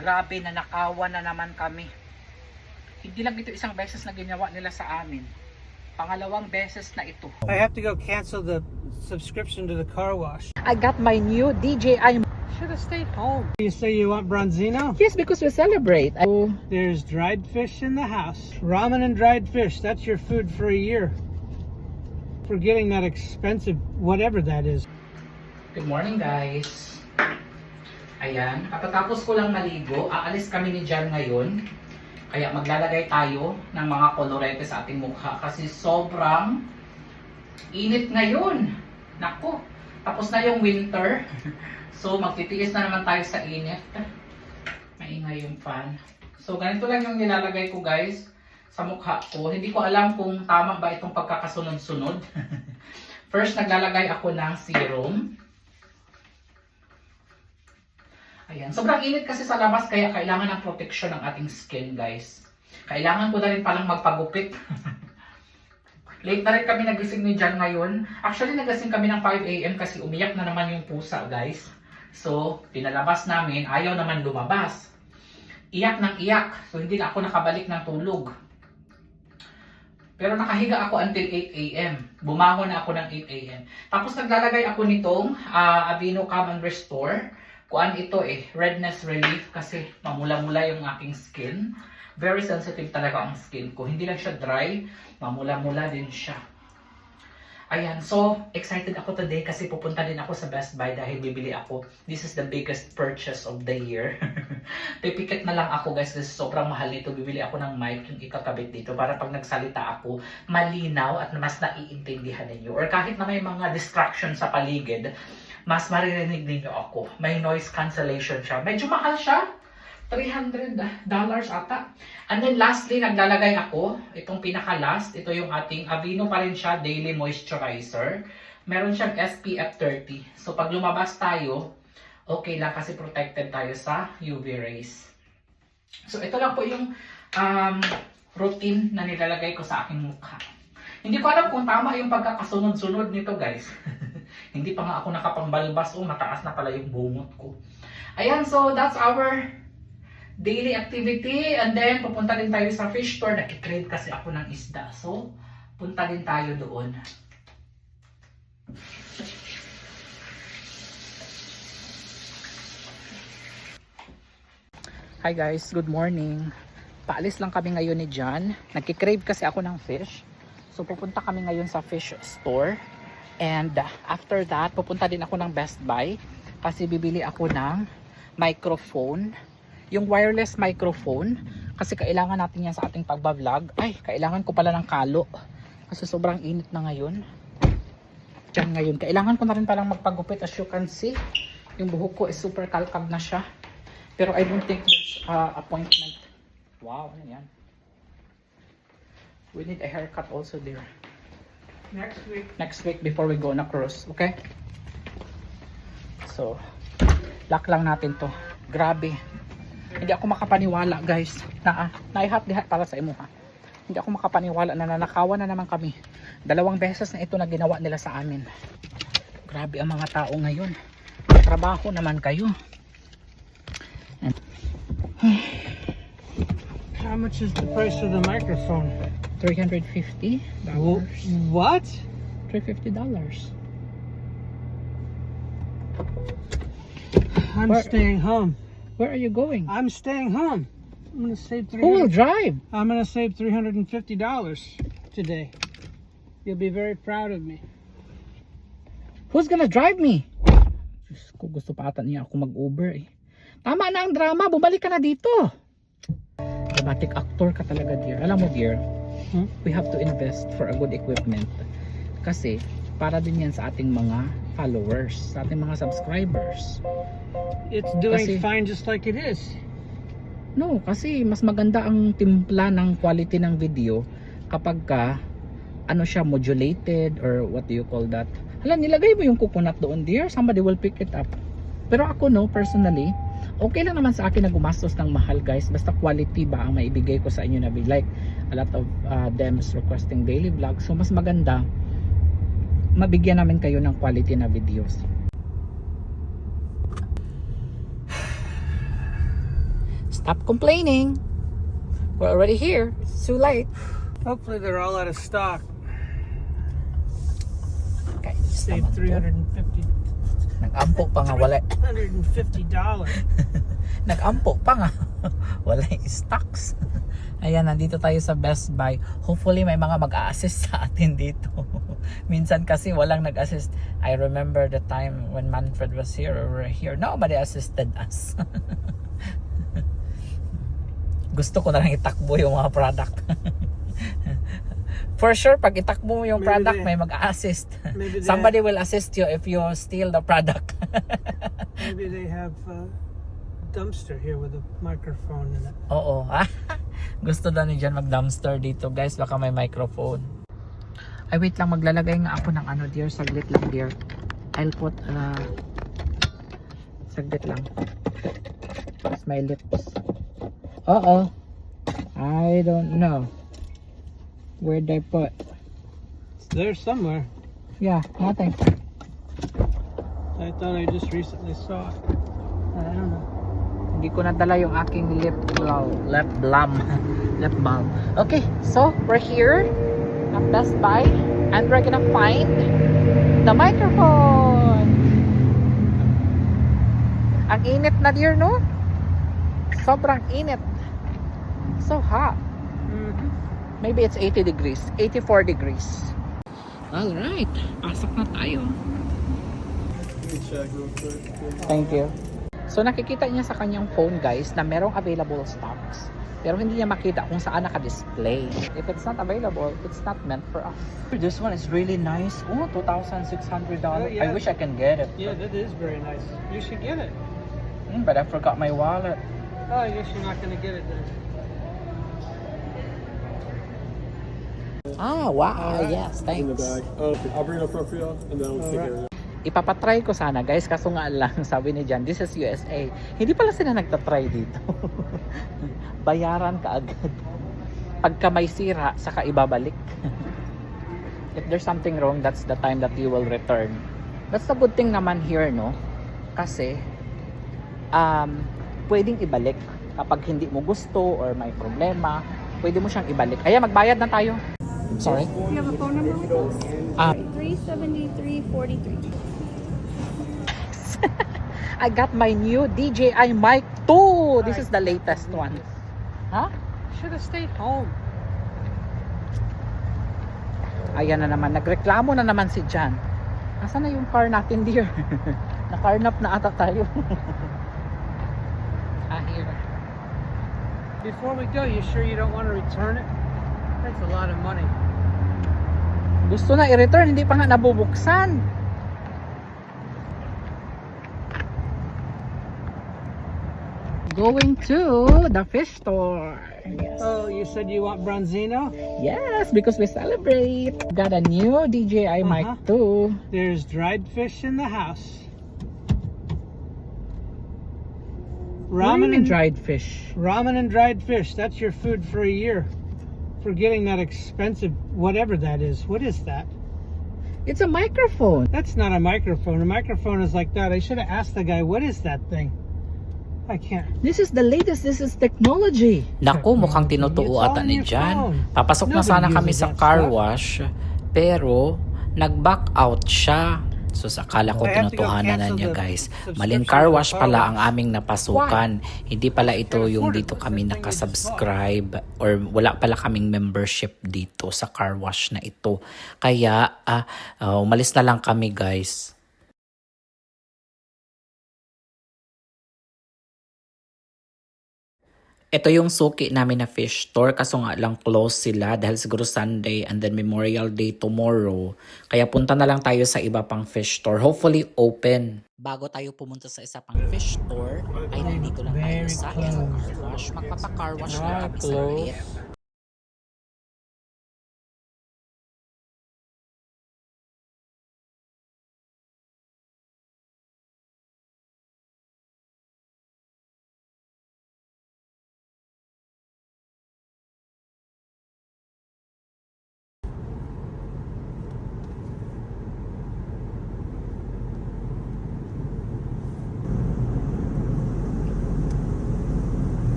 Grabe na nakawan na naman kami. Hindi lang ito isang beses na ginawa nila sa amin. Pangalawang beses na ito. I have to go cancel the subscription to the car wash. I got my new DJI. Should have stayed home. You say you want bronzino? Yes, because we celebrate. Oh, There's dried fish in the house. Ramen and dried fish. That's your food for a year. For getting that expensive, whatever that is. Good morning guys. Ayan, katatapos ko lang maligo, aalis kami ni Jan ngayon. Kaya maglalagay tayo ng mga kolorete sa ating mukha kasi sobrang init ngayon. Nako, tapos na yung winter. So magtitiis na naman tayo sa init. Maingay yung fan. So ganito lang yung nilalagay ko guys sa mukha ko. Hindi ko alam kung tama ba itong pagkakasunod-sunod. First, naglalagay ako ng serum. Ayan. Sobrang init kasi sa labas kaya kailangan ng protection ng ating skin, guys. Kailangan ko na rin palang magpagupit. Late na rin kami nagising ni Jan ngayon. Actually, nagising kami ng 5 a.m. kasi umiyak na naman yung pusa, guys. So, pinalabas namin. Ayaw naman lumabas. Iyak ng iyak. So, hindi na ako nakabalik ng tulog. Pero nakahiga ako until 8 a.m. Bumangon na ako ng 8 a.m. Tapos naglalagay ako nitong ah, Aveeno Calm and Restore. Kuan ito eh, redness relief kasi mamula-mula yung aking skin. Very sensitive talaga ang skin ko. Hindi lang siya dry, mamula-mula din siya. Ayan, so excited ako today kasi pupunta din ako sa Best Buy dahil bibili ako. This is the biggest purchase of the year. Pipikit na lang ako guys kasi sobrang mahal nito. Bibili ako ng mic yung ikakabit dito para pag nagsalita ako, malinaw at mas naiintindihan ninyo. Or kahit na may mga distraction sa paligid, mas maririnig ninyo ako. May noise cancellation siya. Medyo mahal siya. $300 ata. And then lastly, naglalagay ako, itong pinaka-last, ito yung ating Aveeno pa rin siya, Daily Moisturizer. Meron siyang SPF 30. So pag lumabas tayo, okay lang kasi protected tayo sa UV rays. So ito lang po yung um, routine na nilalagay ko sa aking mukha. Hindi ko alam kung tama yung pagkakasunod-sunod nito guys. Hindi pa nga ako nakapambalbas o mataas na pala yung bungot ko. Ayan, so that's our daily activity. And then, pupunta din tayo sa fish store. Nakikrave kasi ako ng isda. So, punta din tayo doon. Hi guys, good morning. Paalis lang kami ngayon ni John. Nagkikrave kasi ako ng fish. So pupunta kami ngayon sa fish store. And after that, pupunta din ako ng Best Buy kasi bibili ako ng microphone. Yung wireless microphone kasi kailangan natin yan sa ating pagbablog. Ay, kailangan ko pala ng kalo kasi sobrang init na ngayon. Diyan ngayon. Kailangan ko na rin palang magpagupit as you can see. Yung buhok ko is super kalkag na siya. Pero I don't think there's uh, appointment. Wow, ano yan? We need a haircut also there. Next week. Next week before we go on a cruise, okay? So, lock lang natin to. Grabe. Hindi ako makapaniwala, guys. Na, ah, naihat-lihat para sa imo, ha? Hindi ako makapaniwala na nanakawan na naman kami. Dalawang beses na ito na ginawa nila sa amin. Grabe ang mga tao ngayon. Trabaho naman kayo. How much is the price of the microphone? 350 Wh- dollars. What? 350 dollars. I'm Where- staying home. Where are you going? I'm staying home. I'm gonna save three. Who will drive? I'm gonna save three hundred and fifty dollars today. You'll be very proud of me. Who's gonna drive me? Diyos ko, gusto pa ata niya ako mag-Uber eh. Tama na ang drama, bumalik ka na dito. Dramatic actor ka talaga dear. Alam mo dear, We have to invest for a good equipment. Kasi, para din yan sa ating mga followers, sa ating mga subscribers. It's doing Kasi- fine just like it is. No, kasi mas maganda ang timpla ng quality ng video kapag ka ano siya modulated or what do you call that? Hala, nilagay mo yung coconut doon dear, somebody will pick it up. Pero ako no, personally, okay lang naman sa akin na gumastos ng mahal guys, basta quality ba ang maibigay ko sa inyo na be like a lot of uh, them is requesting daily vlogs. So mas maganda mabigyan namin kayo ng quality na videos. Stop complaining. We're already here. It's too late. Hopefully they're all out of stock. Okay. Save three hundred and fifty Nag-ampo pa nga wala. hundred and fifty dollars. Nag-ampo pa nga. wala stocks. Ayan, nandito tayo sa Best Buy. Hopefully may mga mag-a-assist sa atin dito. Minsan kasi walang nag-assist. I remember the time when Manfred was here or we were here. Nobody assisted us. Gusto ko na lang itakbo yung mga product. For sure, pag itakbo mo yung Maybe product, may mag-assist. Somebody will assist you if you steal the product. Maybe they have a dumpster here with a microphone in it. Oo. Gusto daw ni Jan mag-dumpster dito, guys. Baka may microphone. Ay, wait lang. Maglalagay nga ako ng ano, dear. Saglit lang, dear. I'll put, uh, saglit lang. It's my lips. Uh-oh. I don't know. Where'd I put? It's there somewhere. Yeah, nothing. I thought I just recently saw it. I don't know. Hindi ko nadala yung aking lip balm. Lip balm. lip balm. Okay, so we're here at Best Buy and we're gonna find the microphone. Ang init na dear, no? Sobrang init. So hot. Maybe it's 80 degrees. 84 degrees. Alright. Pasok na tayo. Thank you. So nakikita niya sa kanyang phone guys na merong available stocks. Pero hindi niya makita kung saan naka-display. If it's not available, it's not meant for us. This one is really nice. Oh, $2,600. Oh, I yeah. wish I can get it. Yeah, that is very nice. You should get it. Mm, but I forgot my wallet. Oh, I guess you're not going to get it then. Ah, wow. Yes, in the thanks. bag. Okay. I'll bring it up front for y'all, and then we'll take care of it. Ipapatry ko sana guys, kaso nga lang, sabi ni Jan, this is USA. Hindi pala sila nagtatry dito. Bayaran ka agad. Pagka may sira, saka ibabalik. If there's something wrong, that's the time that you will return. That's the good thing naman here, no? Kasi, um, pwedeng ibalik. Kapag hindi mo gusto or may problema, pwede mo siyang ibalik. Kaya magbayad na tayo. Sorry? You have a phone number with us? Ah, 37343. I got my new DJI mic 2. This is the latest one. Huh? Should have stayed home. Ayan na naman. Nagreklamo na naman si Jan. Nasaan na yung car natin, dear? Nakarnap na ata tayo. ah, here. Before we go, you sure you don't want to return it? That's a lot of money. Gusto na i-return, hindi pa nga nabubuksan. Going to the fish store. Yes. Oh, you said you want Bronzino? Yes, because we celebrate. Got a new DJI mic Uh-huh. too. There's dried fish in the house. What do you Ramen and dried fish. ramen and dried fish. That's your food for a year. For getting that expensive, whatever that is. What is that? It's a microphone. That's not a microphone. A microphone is like that. I should have asked the guy, what is that thing? I can't. This is the latest. This is technology. Naku, mukhang tinutuo ata ni Jan. Papasok na Nobody sana kami sa car wash, pero nag-back out siya. So sakala ko tinutuhanan na niya guys. Maling car wash pala ang aming napasukan. Hindi pala ito yung dito kami nakasubscribe or wala pala kaming membership dito sa car wash na ito. Kaya ah, umalis na lang kami guys. Ito yung suki namin na fish store kaso nga lang close sila dahil siguro Sunday and then Memorial Day tomorrow. Kaya punta na lang tayo sa iba pang fish store. Hopefully open. Bago tayo pumunta sa isa pang fish store, ay nandito lang tayo sa car wash. Magpapa-car wash na kami saglit.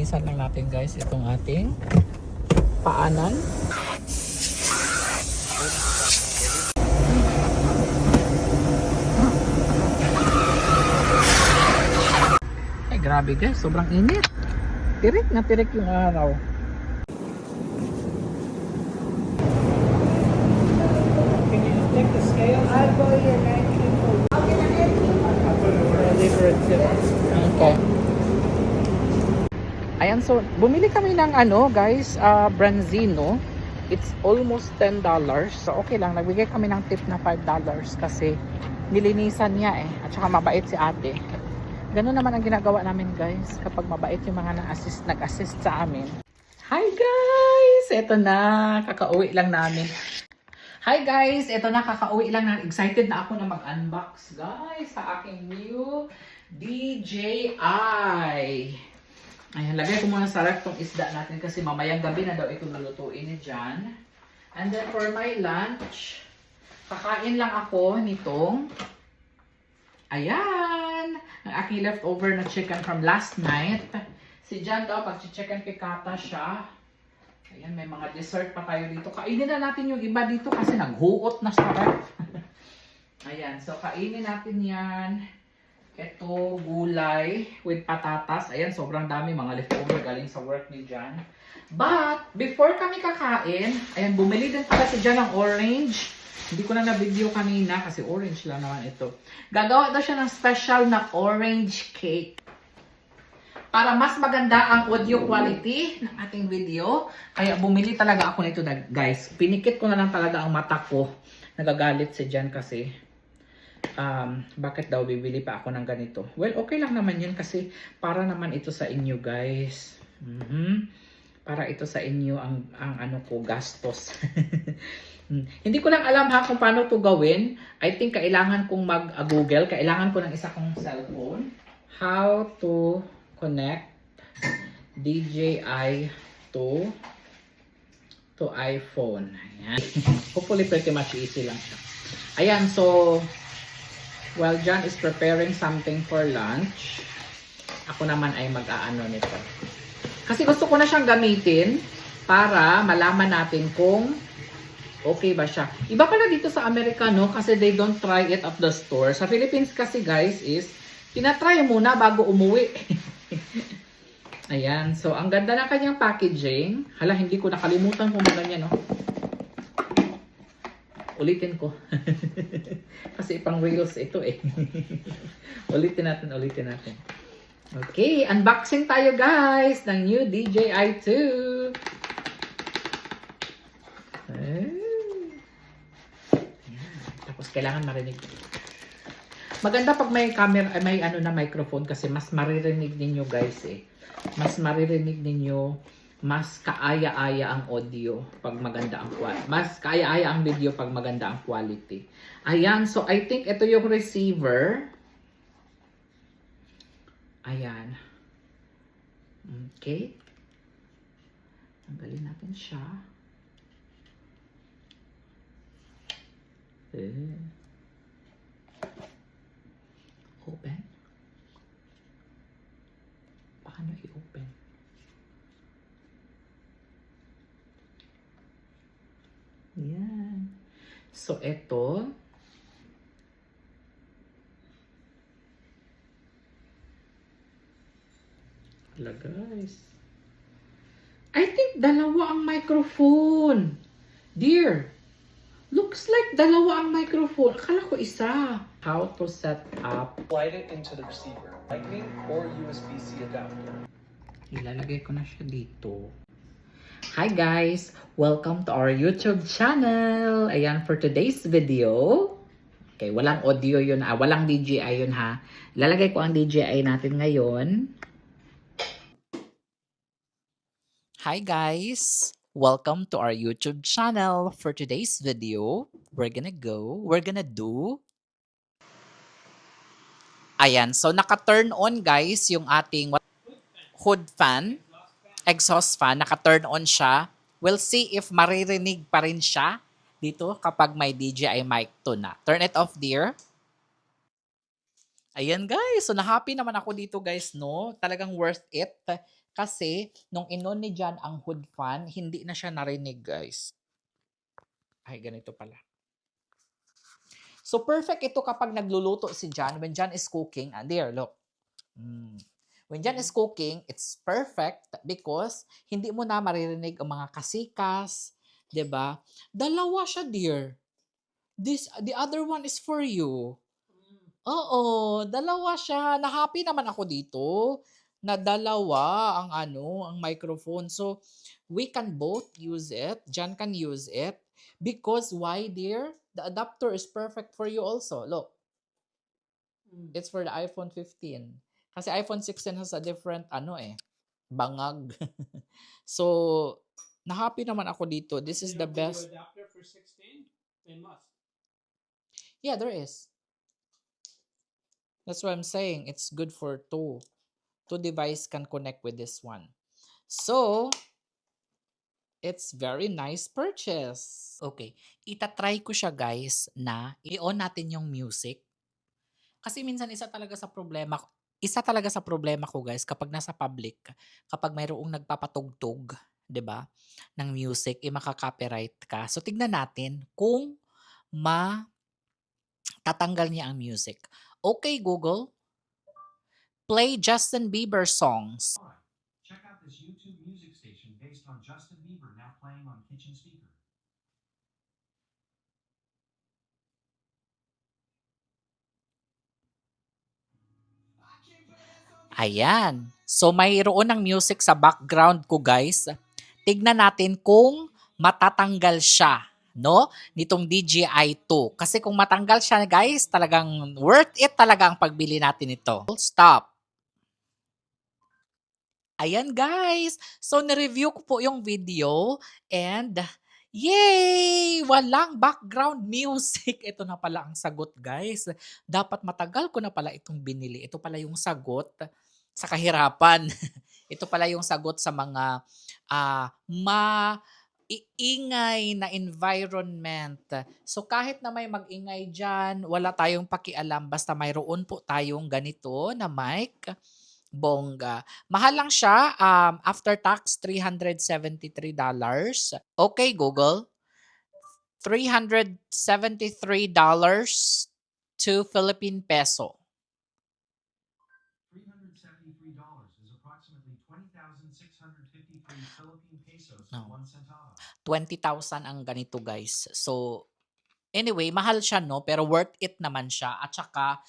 Linisan lang natin guys itong ating paanan. Ay grabe guys, sobrang init. Tirik na tirik yung araw. Can you just take the scales? I'll go your 19 for I'll leave her a tip. Okay. Ayan, so bumili kami ng ano, guys, uh, Branzino. It's almost $10. So okay lang, nagbigay kami ng tip na $5 kasi nilinisan niya eh. At saka mabait si ate. Ganun naman ang ginagawa namin guys kapag mabait yung mga nag-assist sa amin. Hi guys! Ito na, kakauwi lang namin. Hi guys! Ito na, kakauwi lang na. Excited na ako na mag-unbox guys sa aking new DJI. Ayan, lagay ko muna sa ref tong isda natin kasi mamayang gabi na daw ito nalutuin ni Jan. And then for my lunch, kakain lang ako nitong Ayan! Ang aking leftover na chicken from last night. Si Jan daw, pag chicken pikata siya. Ayan, may mga dessert pa tayo dito. Kainin na natin yung iba dito kasi naghuot na sa ref. Ayan, so kainin natin yan. Ito, gulay with patatas. Ayan, sobrang dami mga leftover galing sa work ni Jan. But, before kami kakain, ayan, bumili din pala si Jan ng orange. Hindi ko na na-video kanina kasi orange lang naman ito. Gagawa daw siya ng special na orange cake. Para mas maganda ang audio quality ng ating video. Kaya bumili talaga ako nito guys. Pinikit ko na lang talaga ang mata ko. Nagagalit si Jan kasi um, bakit daw bibili pa ako ng ganito? Well, okay lang naman yun kasi para naman ito sa inyo guys. Mhm. Para ito sa inyo ang, ang ano ko, gastos. Hmm. Hindi ko lang alam ha kung paano to gawin. I think kailangan kong mag-google. Kailangan ko ng isa kong cellphone. How to connect DJI to to iPhone. Ayan. Hopefully pretty much easy lang siya. Ayan, so while John is preparing something for lunch, ako naman ay mag-aano nito. Kasi gusto ko na siyang gamitin para malaman natin kung okay ba siya. Iba pala dito sa Amerika, no? Kasi they don't try it at the store. Sa Philippines kasi, guys, is tinatry muna bago umuwi. Ayan. So, ang ganda ng kanyang packaging. Hala, hindi ko nakalimutan kung ano niya, no? Ulitin ko. Kasi pang reels ito eh. ulitin natin, ulitin natin. Okay, unboxing tayo guys ng new DJI 2. Eh. Ayan. Tapos kailangan marinig. Maganda pag may camera, ay, may ano na microphone kasi mas maririnig ninyo guys eh. Mas maririnig ninyo, mas kaaya-aya ang audio pag maganda ang quality. Mas kaaya-aya ang video pag maganda ang quality. Ayan, so I think ito yung receiver. Ayan. Okay. Tanggalin natin siya. Eh. Open. Paano i-open? Yan. So, ito. Hala, guys. I think dalawa ang microphone. Dear, looks like dalawa ang microphone. Akala ko isa. How to set up. Slide it into the receiver, Lightning or USB-C adapter. Ilalagay ko na siya dito. Hi guys! Welcome to our YouTube channel! Ayan, for today's video, okay, walang audio yun, ah, walang DJI yun ha. Ilalagay ko ang DJI natin ngayon. Hi guys! Welcome to our YouTube channel. For today's video, we're gonna go, we're gonna do Ayan, so naka-turn on guys yung ating hood fan, exhaust fan, naka-turn on siya. We'll see if maririnig pa rin siya dito kapag may DJI mic to na. Turn it off, dear. Ayan guys, so na-happy naman ako dito guys, no? Talagang worth it Kasi, nung inon ni Jan ang hood fan, hindi na siya narinig, guys. Ay, ganito pala. So, perfect ito kapag nagluluto si Jan. When Jan is cooking, ah, there, look. Mm. When Jan is cooking, it's perfect because hindi mo na maririnig ang mga kasikas, 'di ba? Dalawa siya, dear. This the other one is for you. Oo, dalawa siya. Na-happy naman ako dito na dalawa ang ano, ang microphone. So, we can both use it. Jan can use it. Because why, dear? The adapter is perfect for you also. Look, it's for the iPhone 15. Kasi iPhone 16 has a different, ano eh, bangag. so, na-happy naman ako dito. This is the best. adapter for 16? They must. Yeah, there is. That's what I'm saying. It's good for two. Two device can connect with this one. So, it's very nice purchase. Okay, itatry ko siya guys na i-on natin yung music. Kasi minsan isa talaga sa problema isa talaga sa problema ko guys kapag nasa public, kapag mayroong nagpapatugtog, 'di ba, ng music, eh makaka-copyright ka. So tignan natin kung ma tatanggal niya ang music. Okay, Google. Play Justin Bieber songs. Check out this YouTube music station based on Justin Bieber now playing on kitchen speaker. Ayan. So mayroon ng music sa background ko, guys. Tignan natin kung matatanggal siya, no? Nitong DJI 2. Kasi kung matanggal siya, guys, talagang worth it talaga ang pagbili natin ito. Stop. Ayan, guys. So, nireview ko po yung video and yay! Walang background music. Ito na pala ang sagot, guys. Dapat matagal ko na pala itong binili. Ito pala yung sagot sa kahirapan. Ito pala yung sagot sa mga ah maiingay na environment. So kahit na may mag-ingay dyan, wala tayong pakialam. Basta mayroon po tayong ganito na mic. Bongga. Mahal lang siya. Um, after tax, $373. Okay, Google. $373 to Philippine peso. $373 is approximately 20,653 Philippine pesos No. to one centavo. 20,000 ang ganito guys. So, anyway, mahal siya no, pero worth it naman siya. At saka,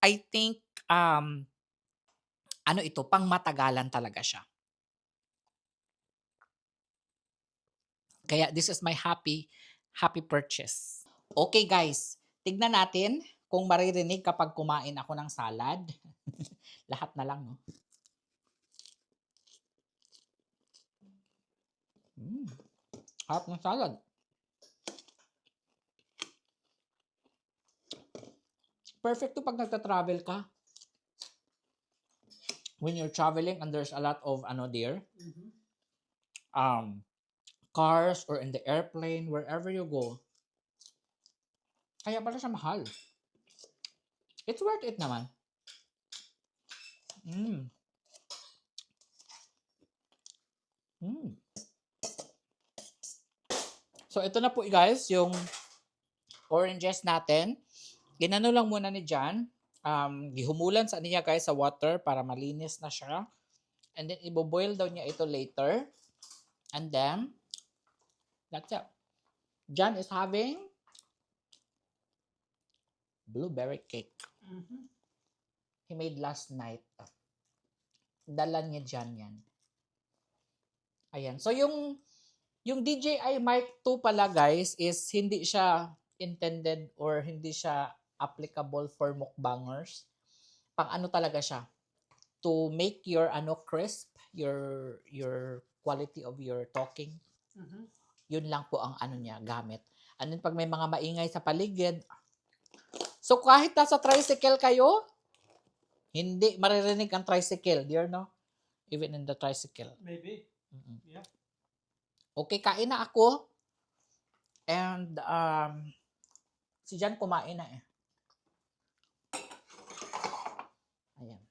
I think, um, ano ito, pang matagalan talaga siya. Kaya this is my happy, happy purchase. Okay guys, tignan natin kung maririnig kapag kumain ako ng salad. Lahat na lang, no? Mm. Harap ng salad. Perfect to pag nagta-travel ka. When you're traveling and there's a lot of ano there, um, cars or in the airplane, wherever you go. Kaya pala siya mahal. It's worth it naman. Mm. Mm. So, ito na po guys, yung oranges natin. Ginano lang muna ni Jan. Um, gihumulan sa niya guys sa water para malinis na siya. And then, iboboil daw niya ito later. And then, that's it. Jan is having blueberry cake. He made last night. Dala niya dyan yan. Ayan. So, yung yung DJI Mic 2 pala guys is hindi siya intended or hindi siya applicable for mukbangers. Pang ano talaga siya? To make your ano crisp, your your quality of your talking. Yun lang po ang ano niya, gamit. Then pag may mga maingay sa paligid, so kahit nasa tricycle kayo, hindi maririnig ang tricycle, dear no? Even in the tricycle. Maybe. Mm-mm. Yeah. Okay, kain na ako. And um, si Jan kumain na eh. Ayan.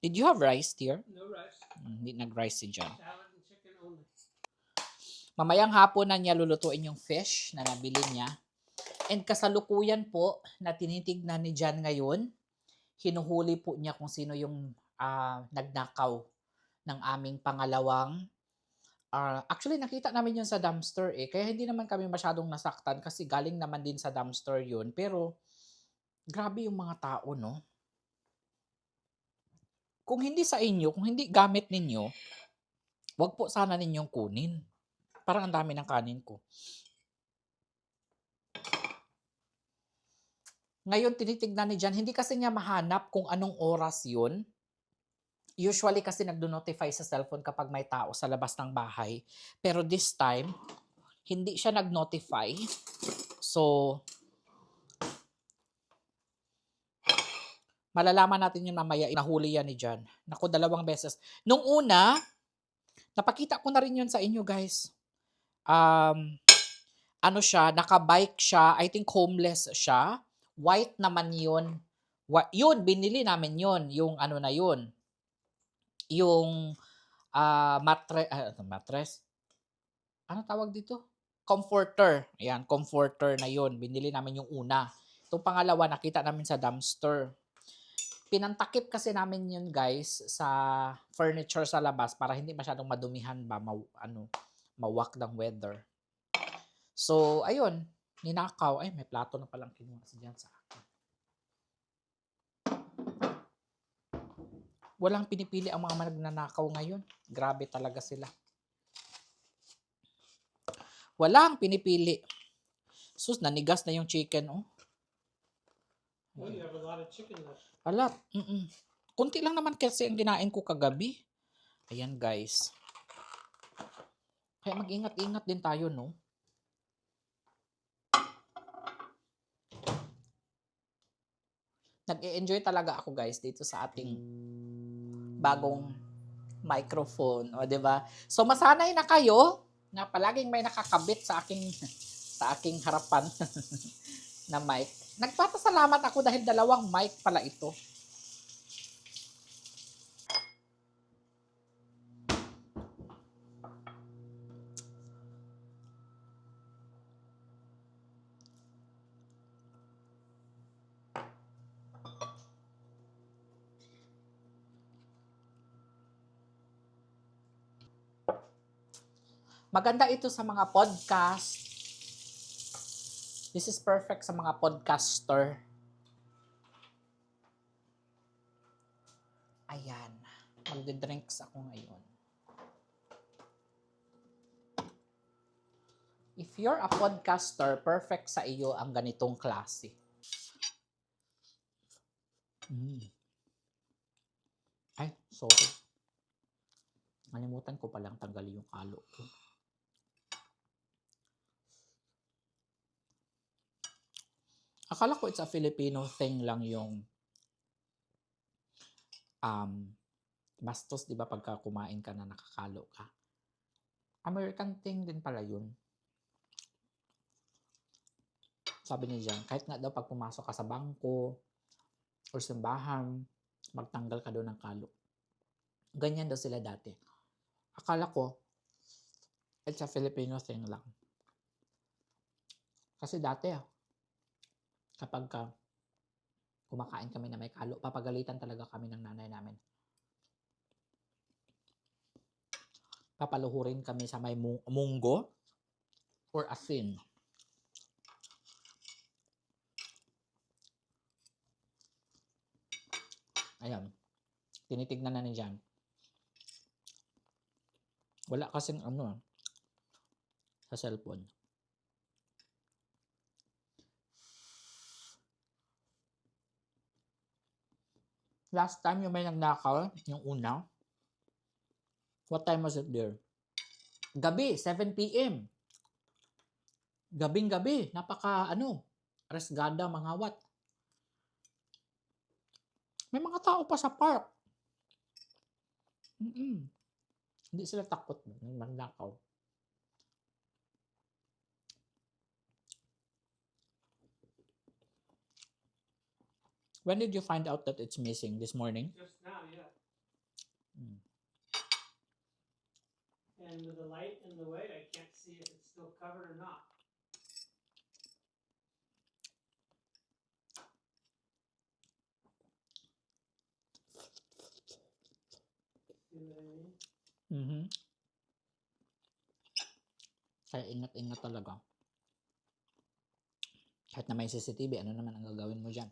Did you have rice, dear? No rice. Mm, Hindi nag-rice si John. Mamayang hapon na niya lulutuin yung fish na nabili niya. And kasalukuyan po na tinitignan ni John ngayon, hinuhuli po niya kung sino yung ah, nagnakaw ng aming pangalawang ah, actually nakita namin yun sa dumpster eh kaya hindi naman kami masyadong nasaktan kasi galing naman din sa dumpster yun pero grabe yung mga tao no kung hindi sa inyo kung hindi gamit ninyo wag po sana ninyong kunin parang ang dami ng kanin ko Ngayon, tinitignan ni Jan, hindi kasi niya mahanap kung anong oras yun. Usually kasi nagdo-notify sa cellphone kapag may tao sa labas ng bahay. Pero this time, hindi siya nag-notify. So, malalaman natin yun mamaya. Nahuli yan ni Jan. Naku, dalawang beses. Nung una, napakita ko na rin yun sa inyo, guys. Um, ano siya, nakabike siya. I think homeless siya white naman yun. Wa- yun, binili namin yun. Yung ano na yun. Yung ah matre, ah, ano, mattress. Ano tawag dito? Comforter. Ayan, comforter na yun. Binili namin yung una. Itong pangalawa, nakita namin sa dumpster. Pinantakip kasi namin yun, guys, sa furniture sa labas para hindi masyadong madumihan ba, ma, ano, mawak ng weather. So, ayun, ninakaw. Ay, may plato na palang kinuha si Jan sa akin. Walang pinipili ang mga magnanakaw ngayon. Grabe talaga sila. Walang pinipili. Sus, nanigas na yung chicken, oh. Well, you have a lot of chicken left. Alat. Mm-mm. Kunti lang naman kasi ang kinain ko kagabi. Ayan, guys. Kaya mag-ingat-ingat din tayo, no? Nag-enjoy talaga ako, guys, dito sa ating bagong microphone, o ba? So masanay na kayo na palaging may nakakabit sa aking sa aking harapan na mic. Nagpapasalamat ako dahil dalawang mic pala ito. Maganda ito sa mga podcast. This is perfect sa mga podcaster. Ayan. Magde-drinks ako ngayon. If you're a podcaster, perfect sa iyo ang ganitong klase. Mm. Ay, sorry. Nalimutan ko palang tanggalin yung kalo ko. Akala ko it's a Filipino thing lang yung um, bastos, di ba, pagka kumain ka na nakakalo ka. American thing din pala yun. Sabi ni Jan, kahit nga daw pag pumasok ka sa bangko or simbahan, magtanggal ka daw ng kalo. Ganyan daw sila dati. Akala ko, it's a Filipino thing lang. Kasi dati ah, kapag ka kumakain kami na may kalo, papagalitan talaga kami ng nanay namin. Papaluhurin kami sa may mung- munggo or asin. Ayan. Tinitignan na ni Jan. Wala kasing ano ah, sa cellphone. Last time yung may nagnakaw, yung una, what time was it there? Gabi, 7 p.m. Gabing gabi, napaka ano, resgada mga wat. May mga tao pa sa park. Mm-mm. Hindi sila takot ng magnakaw. When did you find out that it's missing this morning? Just now, yeah. And with the light in the way, I can't see if it's still covered or not. What I mean? Mhm. Kaya ingat-ingat talaga. Kahit na may CCTV, ano naman ang gagawin mo dyan?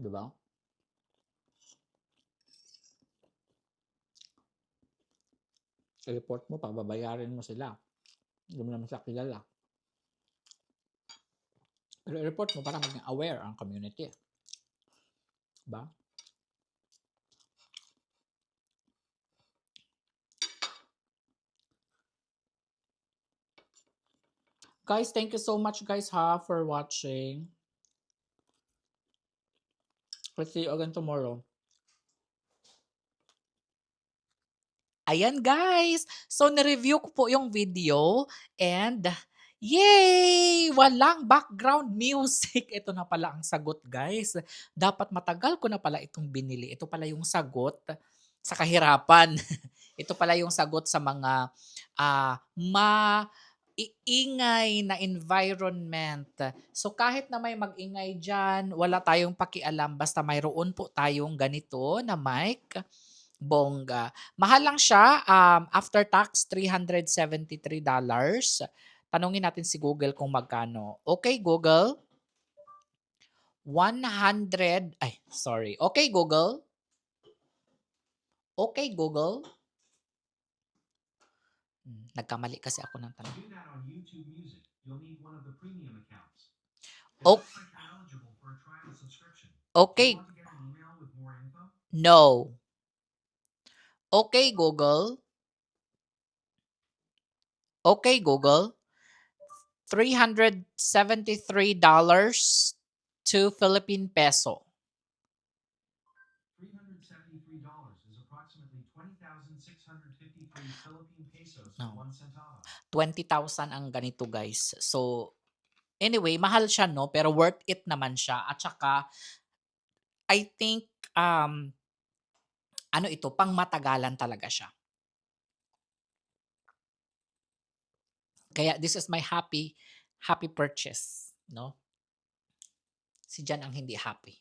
Di ba? I-report mo, pababayarin mo sila. Hindi mo naman sila kilala. Pero i-report mo para maging aware ang community. Diba? Guys, thank you so much guys ha for watching. Let's see you again tomorrow. Ayan guys. So na-review ko po yung video and yay! Walang background music. Ito na pala ang sagot guys. Dapat matagal ko na pala itong binili. Ito pala yung sagot sa kahirapan. Ito pala yung sagot sa mga ah ma iingay na environment. So kahit na may mag-ingay dyan, wala tayong pakialam. Basta mayroon po tayong ganito na mic. Bongga. Mahal lang siya. Um, after tax, $373. Tanungin natin si Google kung magkano. Okay, Google. 100, ay, sorry. Okay, Google. Okay, Google. Hmm, Nagkamali kasi ako ng tanong. Okay, info? no. Okay, Google. Okay, Google. $373 to Philippine peso. $373 is approximately 20,653 Philippine pesos No. one centavo. 20,000 ang ganito, guys. So, anyway, mahal siya, no? Pero worth it naman siya. At saka, I think, um, ano ito, pang matagalan talaga siya. Kaya, this is my happy, happy purchase, no? Si Jan ang hindi happy.